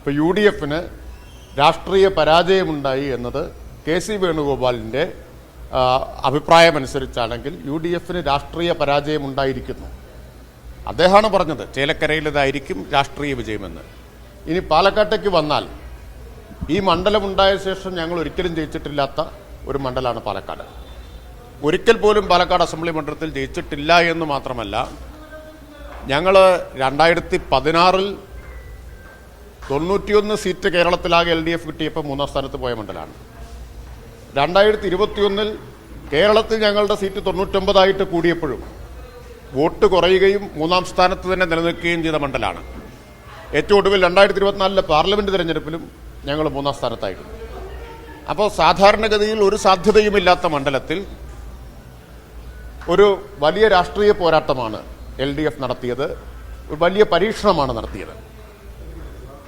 ഇപ്പോൾ U D എഫിന് രാഷ്ട്രീയ പരാജയമുണ്ടായി എന്നത് കെ സി വേണുഗോപാലിന്റെ അഭിപ്രായമനുസരിച്ചാണെങ്കിൽ യു ഡി എഫിന് രാഷ്ട്രീയ പരാജയമുണ്ടായിരിക്കുന്നു. അദ്ദേഹമാണ് പറഞ്ഞത് ചേലക്കരയിലതായിരിക്കും രാഷ്ട്രീയ വിജയമെന്ന്. ഇനി പാലക്കാട്ടേക്ക് വന്നാൽ ഈ മണ്ഡലമുണ്ടായ ശേഷം ഞങ്ങൾ ഒരിക്കലും ജയിച്ചിട്ടില്ലാത്ത ഒരു മണ്ഡലമാണ് പാലക്കാട്. ഒരിക്കൽ പോലും പാലക്കാട് അസംബ്ലി മണ്ഡലത്തിൽ ജയിച്ചിട്ടില്ല എന്ന് മാത്രമല്ല ഞങ്ങൾ രണ്ടായിരത്തി പതിനാറിൽ തൊണ്ണൂറ്റിയൊന്ന് സീറ്റ് കേരളത്തിലാകെ എൽ ഡി എഫ് കിട്ടിയപ്പോൾ മൂന്നാം സ്ഥാനത്ത് പോയ മണ്ഡലമാണ് രണ്ടായിരത്തി ഇരുപത്തിയൊന്നിൽ കേരളത്തിൽ ഞങ്ങളുടെ സീറ്റ് തൊണ്ണൂറ്റൊമ്പതായിട്ട് കൂടിയപ്പോഴും വോട്ട് കുറയുകയും മൂന്നാം സ്ഥാനത്ത് തന്നെ നിലനിൽക്കുകയും ചെയ്ത മണ്ഡലമാണ് ഏറ്റവും ഒടുവിൽ രണ്ടായിരത്തി ഇരുപത്തിനാലിലെ പാർലമെന്റ് തിരഞ്ഞെടുപ്പിലും ഞങ്ങൾ മൂന്നാം സ്ഥാനത്തായിരുന്നു. അപ്പോൾ സാധാരണഗതിയിൽ ഒരു സാധ്യതയുമില്ലാത്ത മണ്ഡലത്തിൽ ഒരു വലിയ രാഷ്ട്രീയ പോരാട്ടമാണ് എൽ ഡി എഫ് നടത്തിയത് ഒരു വലിയ പരീക്ഷണമാണ് നടത്തിയത്.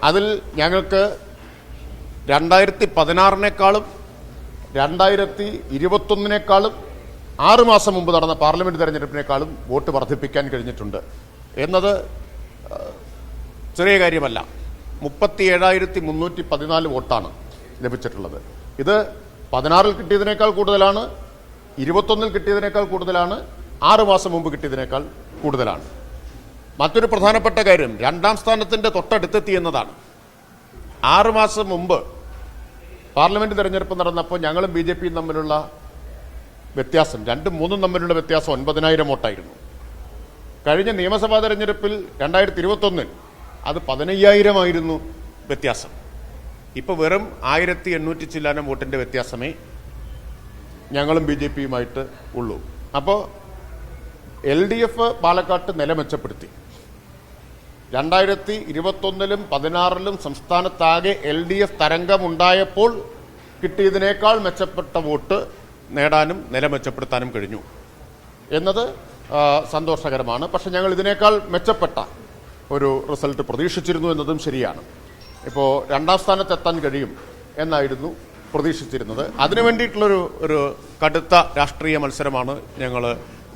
അതിൽ ഞങ്ങൾക്ക് രണ്ടായിരത്തി പതിനാറിനേക്കാളും രണ്ടായിരത്തി ഇരുപത്തൊന്നിനേക്കാളും ആറുമാസം മുമ്പ് നടന്ന പാർലമെന്റ് തെരഞ്ഞെടുപ്പിനേക്കാളും വോട്ട് വർദ്ധിപ്പിക്കാൻ കഴിഞ്ഞിട്ടുണ്ട്. എന്നത് ചെറിയ കാര്യമല്ല. മുപ്പത്തി ഏഴായിരത്തി മുന്നൂറ്റി പതിനാല് വോട്ടാണ് ലഭിച്ചിട്ടുള്ളത്. ഇത് പതിനാറിൽ കിട്ടിയതിനേക്കാൾ കൂടുതലാണ് ഇരുപത്തൊന്നിൽ കിട്ടിയതിനേക്കാൾ കൂടുതലാണ് ആറ് മാസം മുമ്പ് കിട്ടിയതിനേക്കാൾ കൂടുതലാണ്. മറ്റൊരു പ്രധാനപ്പെട്ട കാര്യം രണ്ടാം സ്ഥാനത്തിന്റെ തൊട്ടടുത്തെത്തി എന്നതാണ്. ആറ് മാസം മുമ്പ് പാർലമെന്റ് തിരഞ്ഞെടുപ്പ് നടന്നപ്പോൾ ഞങ്ങളും ബി ജെ പിയും തമ്മിലുള്ള വ്യത്യാസം രണ്ടും മൂന്നും തമ്മിലുള്ള വ്യത്യാസം ഒൻപതിനായിരം വോട്ടായിരുന്നു. കഴിഞ്ഞ നിയമസഭാ തെരഞ്ഞെടുപ്പിൽ രണ്ടായിരത്തി ഇരുപത്തൊന്നിൽ അത് പതിനയ്യായിരമായിരുന്നു വ്യത്യാസം. ഇപ്പോൾ വെറും ആയിരത്തി എണ്ണൂറ്റി ചില്ലാനം വോട്ടിന്റെ വ്യത്യാസമേ ഞങ്ങളും ബി ജെ പിയുമായിട്ട് ഉള്ളൂ. അപ്പോൾ എൽ ഡി എഫ് പാലക്കാട്ട് നില മെച്ചപ്പെടുത്തി രണ്ടായിരത്തി ഇരുപത്തൊന്നിലും പതിനാറിലും സംസ്ഥാനത്താകെ എൽ ഡി എഫ് തരംഗമുണ്ടായപ്പോൾ കിട്ടിയതിനേക്കാൾ മെച്ചപ്പെട്ട വോട്ട് നേടാനും നില മെച്ചപ്പെടുത്താനും കഴിഞ്ഞു. എന്നത് സന്തോഷകരമാണ്. പക്ഷെ ഞങ്ങൾ ഇതിനേക്കാൾ മെച്ചപ്പെട്ട ഒരു റിസൾട്ട് പ്രതീക്ഷിച്ചിരുന്നു എന്നതും ശരിയാണ്. ഇപ്പോൾ രണ്ടാം സ്ഥാനത്തെത്താൻ കഴിയും എന്നായിരുന്നു പ്രതീക്ഷിച്ചിരുന്നത്. അതിനു വേണ്ടിയിട്ടുള്ളൊരു ഒരു കടുത്ത രാഷ്ട്രീയ മത്സരമാണ് ഞങ്ങൾ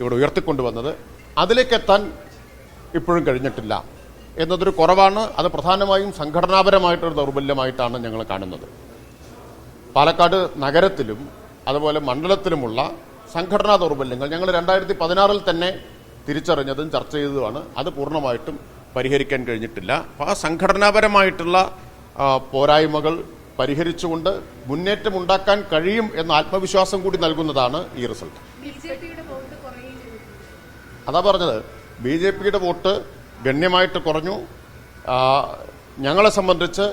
ഇവിടെ ഉയർത്തിക്കൊണ്ടുവന്നത്. അതിലേക്കെത്താൻ ഇപ്പോഴും കഴിഞ്ഞിട്ടില്ല. എന്നതൊരു കുറവാണ്. അത് പ്രധാനമായും സംഘടനാപരമായിട്ടൊരു ദൗർബല്യമായിട്ടാണ് ഞങ്ങൾ കാണുന്നത്. പാലക്കാട് നഗരത്തിലും അതുപോലെ മണ്ഡലത്തിലുമുള്ള സംഘടനാ ദൗർബല്യങ്ങൾ ഞങ്ങൾ രണ്ടായിരത്തി പതിനാറിൽ തന്നെ തിരിച്ചറിഞ്ഞതും ചർച്ച ചെയ്തതുമാണ്. അത് പൂർണമായിട്ടും പരിഹരിക്കാൻ കഴിഞ്ഞിട്ടില്ല. അപ്പോൾ ആ സംഘടനാപരമായിട്ടുള്ള പോരായ്മകൾ പരിഹരിച്ചുകൊണ്ട് മുന്നേറ്റം ഉണ്ടാക്കാൻ കഴിയും എന്ന ആത്മവിശ്വാസം കൂടി നൽകുന്നതാണ് ഈ റിസൾട്ട്. അതാ പറഞ്ഞത്. ബി ജെ പിയുടെ വോട്ട് ഗണ്യമായിട്ട് കുറഞ്ഞു. ഞങ്ങളെ സംബന്ധിച്ച്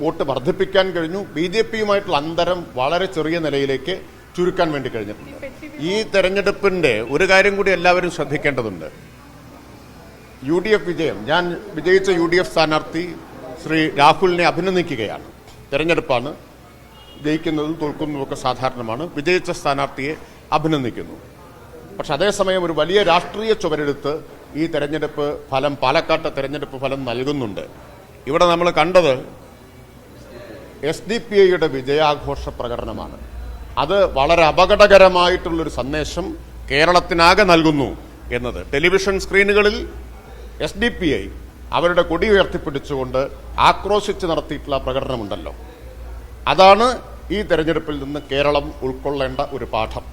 വോട്ട് വർദ്ധിപ്പിക്കാൻ കഴിഞ്ഞു. ബി ജെ പിയുമായിട്ടുള്ള അന്തരം വളരെ ചെറിയ നിലയിലേക്ക് ചുരുക്കാൻ വേണ്ടി കഴിഞ്ഞിട്ടുണ്ട്. ഈ തെരഞ്ഞെടുപ്പിന്റെ ഒരു കാര്യം കൂടി എല്ലാവരും ശ്രദ്ധിക്കേണ്ടതുണ്ട്. യു ഡി എഫ് വിജയം. ഞാൻ വിജയിച്ച യു ഡി എഫ് സ്ഥാനാർത്ഥി ശ്രീ രാഹുലിനെ അഭിനന്ദിക്കുകയാണ്. തെരഞ്ഞെടുപ്പാണ്. ജയിക്കുന്നതും തോൽക്കുന്നതും ഒക്കെ സാധാരണമാണ്. വിജയിച്ച സ്ഥാനാർത്ഥിയെ അഭിനന്ദിക്കുന്നു. പക്ഷെ അതേസമയം ഒരു വലിയ രാഷ്ട്രീയ ചുവരെടുത്ത് ഈ തെരഞ്ഞെടുപ്പ് ഫലം പാലക്കാട്ടെ തെരഞ്ഞെടുപ്പ് ഫലം നൽകുന്നുണ്ട്. ഇവിടെ നമ്മൾ കണ്ടത് എസ് ഡി പി ഐയുടെ വിജയാഘോഷ പ്രകടനമാണ്. അത് വളരെ അപകടകരമായിട്ടുള്ളൊരു സന്ദേശം കേരളത്തിനാകെ നൽകുന്നു എന്നത്. ടെലിവിഷൻ സ്ക്രീനുകളിൽ എസ് ഡി പി ഐ അവരുടെ കൊടി ഉയർത്തിപ്പിടിച്ചുകൊണ്ട് ആക്രോശിച്ച് നടത്തിയിട്ടുള്ള പ്രകടനമുണ്ടല്ലോ. അതാണ് ഈ തെരഞ്ഞെടുപ്പിൽ നിന്ന് കേരളം ഉൾക്കൊള്ളേണ്ട ഒരു പാഠം.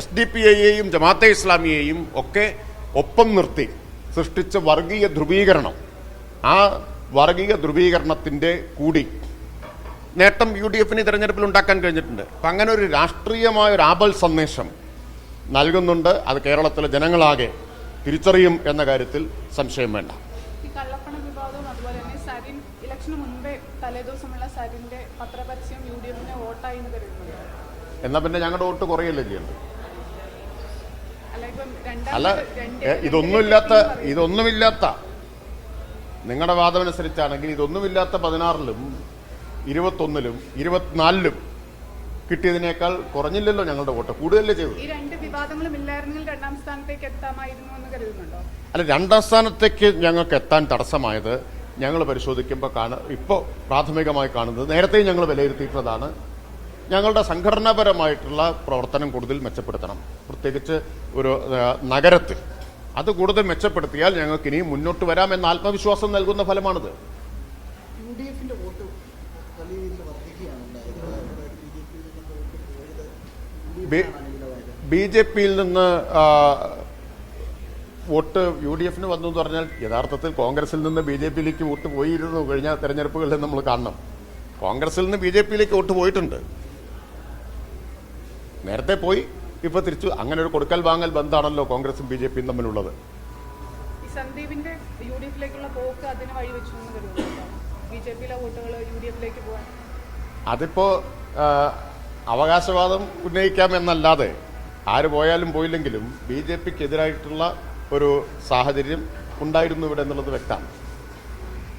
എസ് ഡി പി ഐയെയും ജമാഅത്തെ ഇസ്ലാമിയെയും ഒക്കെ ഒപ്പം നിർത്തി സൃഷ്ടിച്ച വർഗീയ ധ്രുവീകരണം. ആ വർഗീയ ധ്രുവീകരണത്തിന്റെ കൂടി നേട്ടം യു ഡി എഫിന് തെരഞ്ഞെടുപ്പിൽ ഉണ്ടാക്കാൻ കഴിഞ്ഞിട്ടുണ്ട്. അപ്പം അങ്ങനെ ഒരു രാഷ്ട്രീയമായ ഒരു ആപൽ സന്ദേശം നൽകുന്നുണ്ട്. അത് കേരളത്തിലെ ജനങ്ങളാകെ തിരിച്ചറിയും എന്ന കാര്യത്തിൽ സംശയം വേണ്ട ഈ കള്ളപ്പണ വിവാദവും അതുപോലെ തന്നെ സരിൻ ഇലക്ഷന് മുൻപേ തലേദിവസമുള്ള സരിന്റെ പത്രപരസ്യം യു ഡി എഫിന് വോട്ടായി എന്ന് എന്നാ പിന്നെ ഞങ്ങളുടെ വോട്ട് കുറയല്ലേ ചെയ്യേണ്ടത്? അല്ല ഇതൊന്നുമില്ലാത്ത ഇതൊന്നുമില്ലാത്ത നിങ്ങളുടെ വാദമനുസരിച്ചാണെങ്കിൽ ഇതൊന്നുമില്ലാത്ത പതിനാറിലും ഇരുപത്തൊന്നിലും ഇരുപത്തിനാലിലും കിട്ടിയതിനേക്കാൾ കുറഞ്ഞില്ലല്ലോ ഞങ്ങളുടെ വോട്ട്. കൂടുതലല്ലേ ചെയ്തത്? അല്ല രണ്ടാം സ്ഥാനത്തേക്ക് ഞങ്ങൾക്ക് എത്താൻ തടസ്സമായത് ഞങ്ങൾ പരിശോധിക്കുമ്പോൾ കാണ ഇപ്പോൾ പ്രാഥമികമായി കാണുന്നത് നേരത്തെ ഞങ്ങൾ വിലയിരുത്തിയിട്ടുള്ളതാണ് ഞങ്ങളുടെ സംഘടനാപരമായിട്ടുള്ള പ്രവർത്തനം കൂടുതൽ മെച്ചപ്പെടുത്തണം. പ്രത്യേകിച്ച് ഒരു നഗരത്തിൽ. അത് കൂടുതൽ മെച്ചപ്പെടുത്തിയാൽ ഞങ്ങൾക്ക് ഇനിയും മുന്നോട്ട് വരാം എന്ന ആത്മവിശ്വാസം നൽകുന്ന ഫലമാണിത്. ബി ജെ പിയിൽ നിന്ന് വോട്ട് യു ഡി എഫിന് വന്നു എന്ന് പറഞ്ഞാൽ യഥാർത്ഥത്തിൽ കോൺഗ്രസിൽ നിന്ന് ബി ജെ പിയിലേക്ക് വോട്ട് പോയിരുന്നു കഴിഞ്ഞ തെരഞ്ഞെടുപ്പുകളിൽ നമ്മൾ കാണണം. കോൺഗ്രസിൽ നിന്ന് ബി ജെ പിയിലേക്ക് വോട്ട് പോയിട്ടുണ്ട്. നേരത്തെ പോയി ഇപ്പൊ തിരിച്ചു. അങ്ങനെ ഒരു കൊടുക്കൽ വാങ്ങൽ ബന്ധാണല്ലോ കോൺഗ്രസും ബി ജെ പിയും തമ്മിലുള്ളത്. അതിപ്പോ അവകാശവാദം ഉന്നയിക്കാം എന്നല്ലാതെ ആര് പോയാലും പോയില്ലെങ്കിലും ബി ജെ പിക്ക് എതിരായിട്ടുള്ള ഒരു സാഹചര്യം ഉണ്ടായിരുന്നു ഇവിടെ എന്നുള്ളത് വ്യക്തമാണ്.